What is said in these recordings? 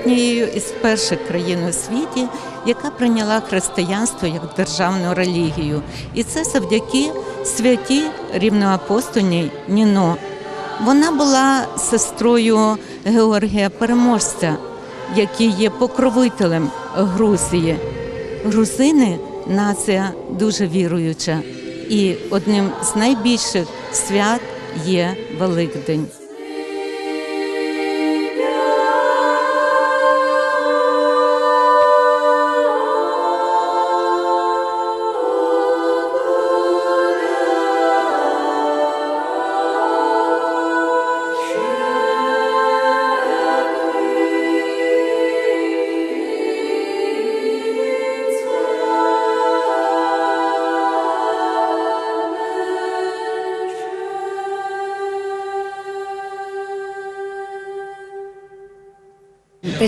однією із перших країн у світі, яка прийняла християнство як державну релігію. І це завдяки святій рівноапостольній Ніно. Вона була сестрою Георгія Переможця, який є покровителем Грузії. Грузини нація дуже віруюча, і одним з найбільших свят є Великдень.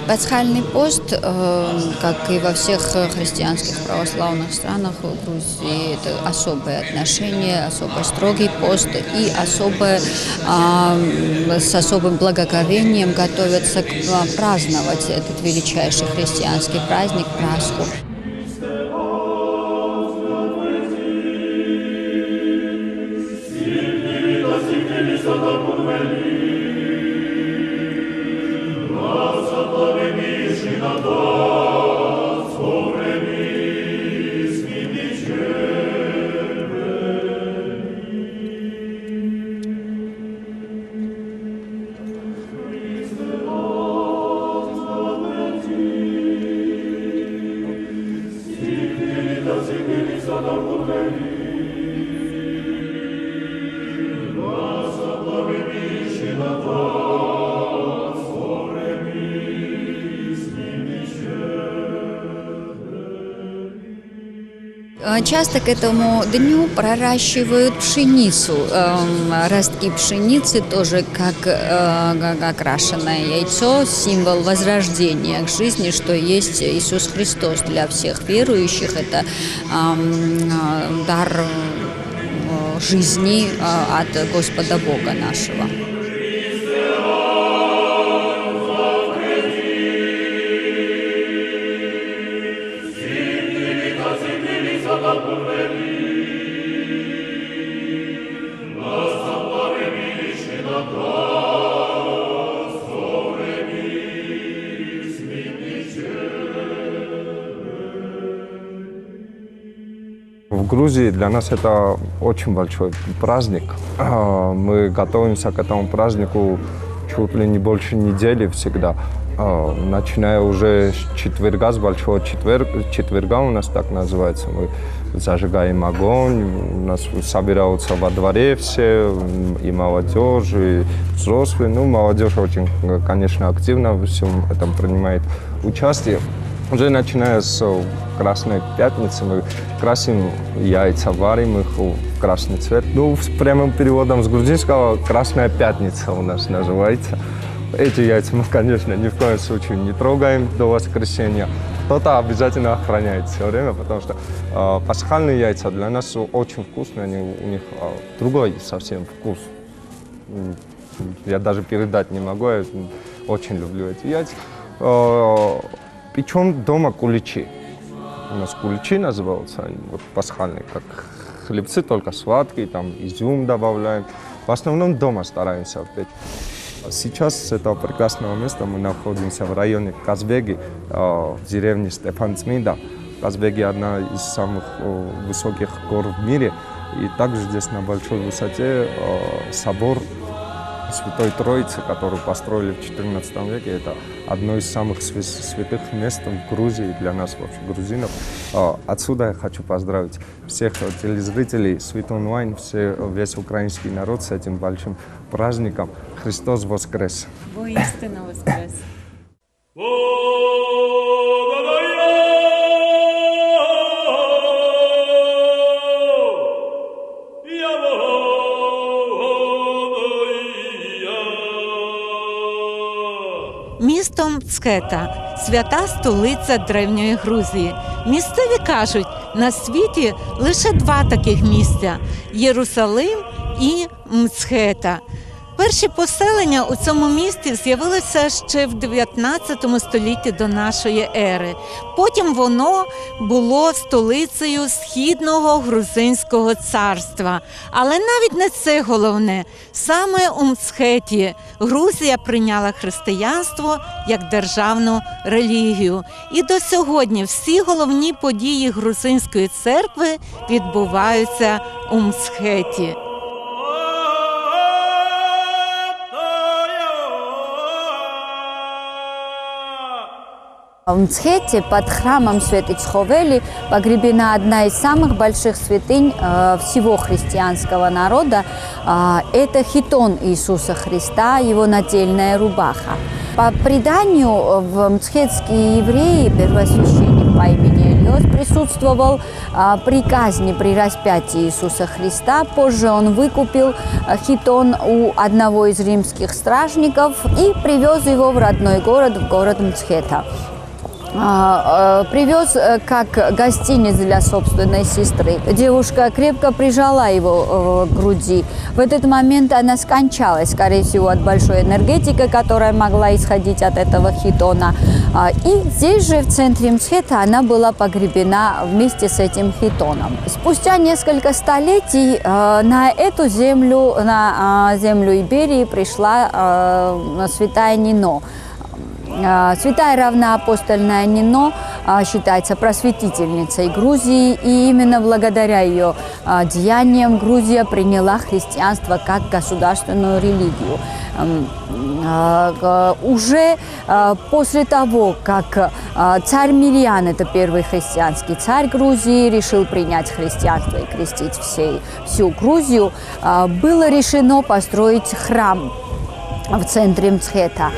Предпасхальный пост, э, как и во всех христианских православных странах в Грузии, это особое отношение, особо строгий пост и особое, а, с особым благоговением готовятся а, праздновать этот величайший христианский праздник Пасху. Часто к этому дню проращивают пшеницу. Эм, Ростки пшеницы тоже как э, окрашенное яйцо, символ возрождения к жизни, что есть Иисус Христос для всех верующих. Это эм, э, дар э, жизни от Господа Бога нашего. В Грузии для нас это очень большой праздник. А, Мы готовимся к этому празднику чуть ли не больше недели всегда. А, Начиная уже с четверга, с большого четверг, четверга у нас так называется, мы зажигаем огонь, у нас собираются во дворе все, и молодежь, и взрослые. Ну, молодежь очень, конечно, активно во всем этом принимает участие. Уже начиная с Красной Пятницы мы красим яйца, варим их в красный цвет. Ну, с прямым переводом с грузинского «Красная Пятница» у нас называется. Эти яйца мы, конечно, ни в коем случае не трогаем до воскресенья. Кто-то обязательно охраняет все время, потому что э, пасхальные яйца для нас очень вкусные, они, у них э, другой совсем вкус. Я даже передать не могу, я очень люблю эти яйца. Э, Печем дома куличи. У нас куличи называются, вот пасхальные, как хлебцы, только сладкие, там изюм добавляем. В основном дома стараемся печь. Сейчас с этого прекрасного места мы находимся в районе Казбеги, э, в деревне Стефанцмида. Казбеги одна из самых э, высоких гор в мире. И также здесь на большой высоте э, собор Святой Троицы, который построили в XIV веке. Это одно из самых свя- святых мест в Грузии для нас, вообще, грузинов. Отсюда я хочу поздравить всех телезрителей Sweet Online, все, весь украинский народ с этим большим праздником. Христос воскрес! Воістина воскрес! Місто Мцкета свята столиця древньої Грузії. Місцеві кажуть, на світі лише два таких місця Єрусалим і Мцхета. Перші поселення у цьому місті з'явилися ще в 19 столітті до нашої ери. Потім воно було столицею східного грузинського царства. Але навіть не це головне. Саме у Мцхеті Грузія прийняла християнство як державну релігію. І до сьогодні всі головні події грузинської церкви відбуваються у Мцхеті. В Мцхете под храмом Святой Цховели погребена одна из самых больших святынь э, всего христианского народа. А, Это хитон Иисуса Христа, его нательная рубаха. По преданию, в мцхетские евреи, первосвященник по имени Илиос, присутствовал при казни, при распятии Иисуса Христа. Позже он выкупил хитон у одного из римских стражников и привез его в родной город, в город Мцхета. А, э, привез э, как гостиниц для собственной сестры. Девушка крепко прижала его э, к груди. В этот момент она скончалась, скорее всего, от большой энергетики, которая могла исходить от этого хитона. А, И здесь же, в центре Мсхета, она была погребена вместе с этим хитоном. Спустя несколько столетий э, на эту землю, на а, землю Иберии пришла э, святая Нино. А, Святая равноапостольная Нино а, считается просветительницей Грузии, и именно благодаря ее а, деяниям Грузия приняла христианство как государственную религию. М, г- Уже после того, как царь Мирьян, это первый христианский царь Грузии, решил принять христианство и крестить всей, всю Грузию, было решено построить храм в центре Мцхета.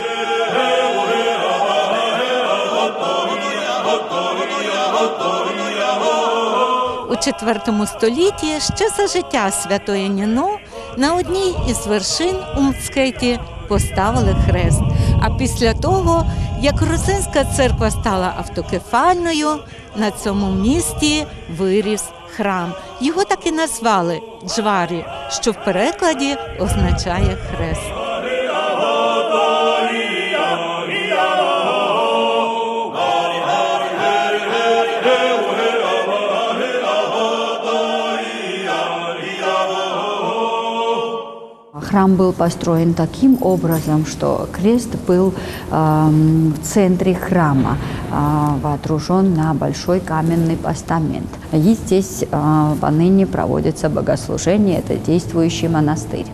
У IV столітті ще за життя святої Ніно на одній із вершин у Мцхеті поставили хрест. А після того, як грузинська церква стала автокефальною, на цьому місті виріс храм. Його так і назвали Джварі, що в перекладі означає хрест. Храм был построен таким образом, что крест был эм, в центре храма, э, водружен на большой каменный постамент. И здесь э, поныне проводится богослужение, это действующий монастырь.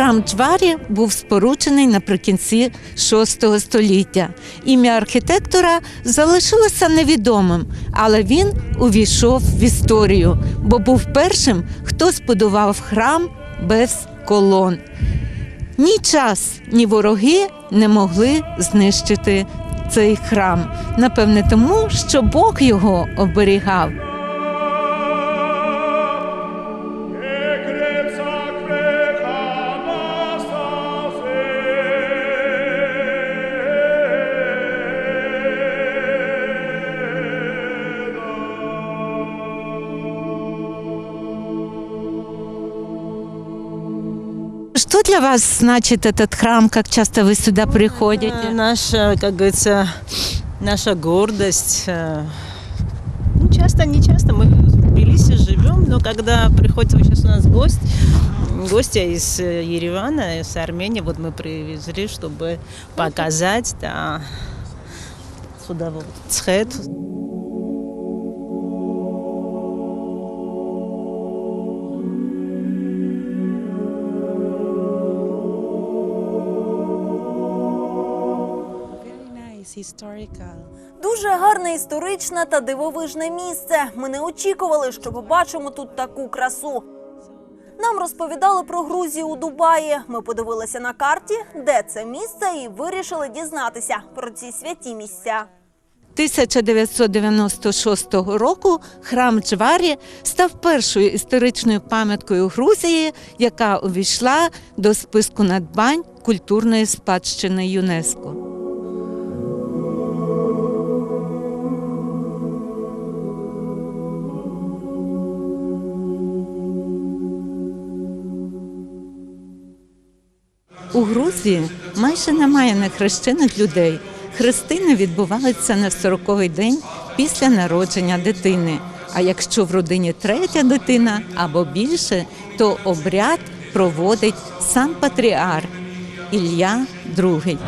Храм Джварі був споручений наприкінці VI століття. Ім'я архітектора залишилося невідомим, але він увійшов в історію, бо був першим, хто збудував храм без колон. Ні час, ні вороги не могли знищити цей храм. Напевне, тому що Бог його оберігав. Для вас значит этот храм? Как часто вы сюда приходите? Э, Наша, как говорится, наша гордость. э, Ну, часто, не часто, мы в Тбилиси живем, но когда приходит вот сейчас у нас гость, м, гостья из э, Еревана, из Армении, вот мы привезли, чтобы показать, да, сюда вот цхет. Дуже гарне історичне та дивовижне місце. Ми не очікували, що побачимо тут таку красу. Нам розповідали про Грузію у Дубаї. Ми подивилися на карті, де це місце, і вирішили дізнатися про ці святі місця. 1996 року храм Джварі став першою історичною пам'яткою Грузії, яка увійшла до списку надбань культурної спадщини ЮНЕСКО. У Грузії майже немає нехрещених людей. Хрестини відбуваються на 40-й день після народження дитини. А якщо в родині третя дитина або більше, то обряд проводить сам патріарх Ілля II.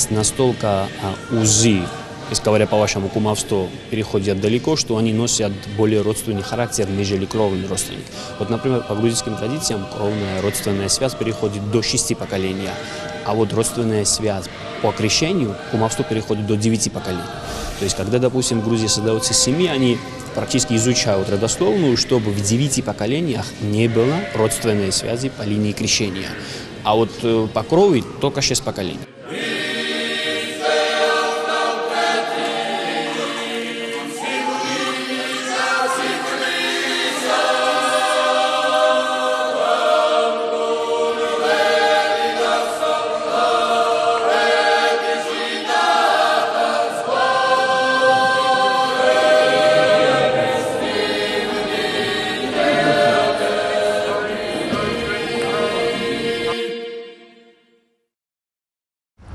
Нас настолько а, узы, если говоря по вашему кумовству, переходят далеко, что они носят более родственный характер, нежели кровный родственник. Вот, например, по грузинским традициям кровная родственная связь переходит до шести поколений, а вот родственная связь по крещению кумовство переходит до девяти поколений. То есть, когда, допустим, в Грузии создаются семьи, они практически изучают родословную, чтобы в девяти поколениях не было родственной связи по линии крещения. А вот э, по крови только шесть поколений.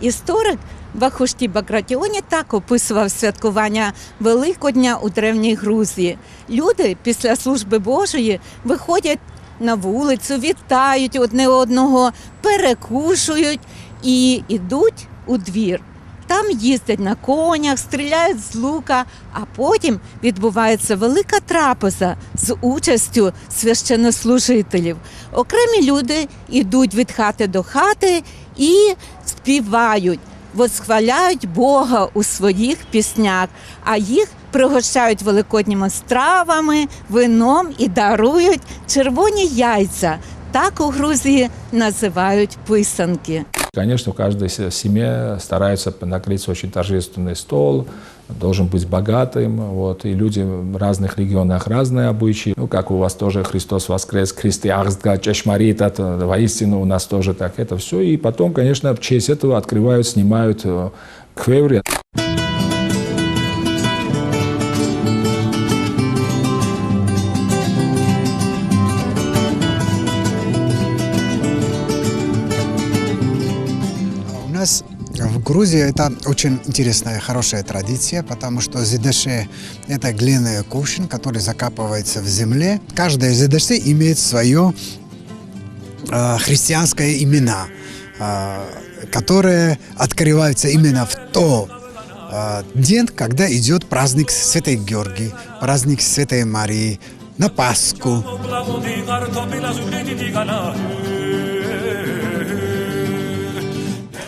Історик Вахушті Багратіоні так описував святкування Великодня у древній Грузії. Люди після служби Божої виходять на вулицю, вітають одне одного, перекушують і йдуть у двір. Там їздять на конях, стріляють з лука, а потім відбувається велика трапеза з участю священнослужителів. Окремі люди йдуть від хати до хати і співають, восхваляють Бога у своїх піснях, а їх пригощають великодніми стравами, вином і дарують червоні яйця. Так у Грузії називають писанки. Конечно, в каждой се- семье стараются накрыть очень торжественный стол, должен быть богатым, вот, и люди в разных регионах разные обычаи. Ну, как у вас тоже Христос воскрес, христиахстга, чешмарит, это воистину у нас тоже так, это все. И потом, конечно, в честь этого открывают, снимают э, квеври. Грузии это очень интересная, хорошая традиция, потому что зидаши – это глиняный кувшин, который закапывается в земле. Каждая зидаши имеет свое э, христианское имена, э, которые открываются именно в то э, день, когда идет праздник Святой Георгий, праздник Святой Марии, на Пасху.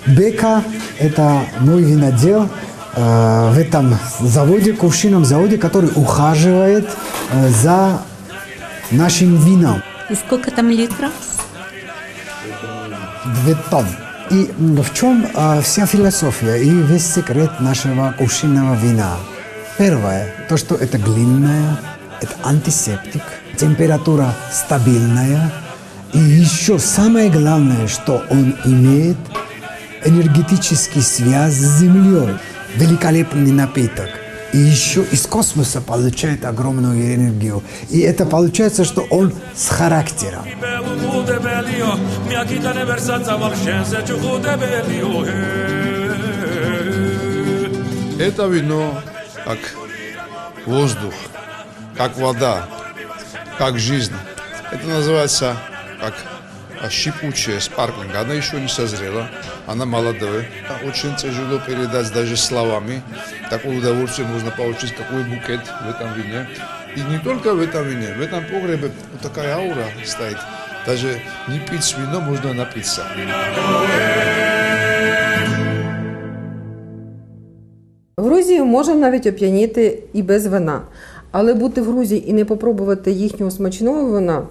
Бека – это мой винодел э, в этом заводе, кувшинном заводе, который ухаживает э, за нашим вином. І скільки там літрів? Две тонн. И м, в чем э, вся философия и весь секрет нашего кувшинного вина? Первое, то, что это глиняное, это антисептик, температура стабильная. И еще самое главное, что он имеет энергетический связь с землей. Великолепный напиток. И еще из космоса получает огромную энергию. И это получается, что он с характером. Это вино как воздух, как вода, как жизнь. Это называется как шипучая, спарклинг. Она еще не созрела, она молодая. Очень тяжело передать даже словами. Такое удовольствие можно получить, какой букет в этом вине. И не только в этом вине, в этом погребе вот такая аура стоит. Даже не пить вино, можно напиться. В Грузії можна навіть оп'яніти і без вина. Але бути в Грузії і не попробувати їхнього смачного вина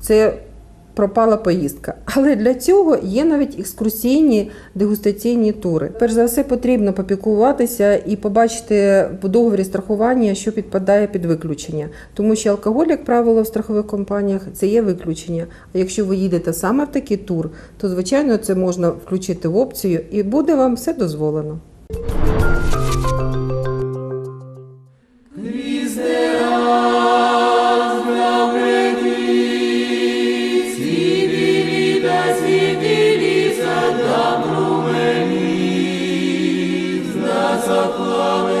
це пропала поїздка. Але для цього є навіть екскурсійні дегустаційні тури. Перш за все, потрібно попікуватися і побачити в договорі страхування, що підпадає під виключення. Тому що алкоголь, як правило, в страхових компаніях це є виключення. А якщо ви їдете саме в такий тур, то звичайно це можна включити в опцію і буде вам все дозволено. Zaplaweni, Zaplamy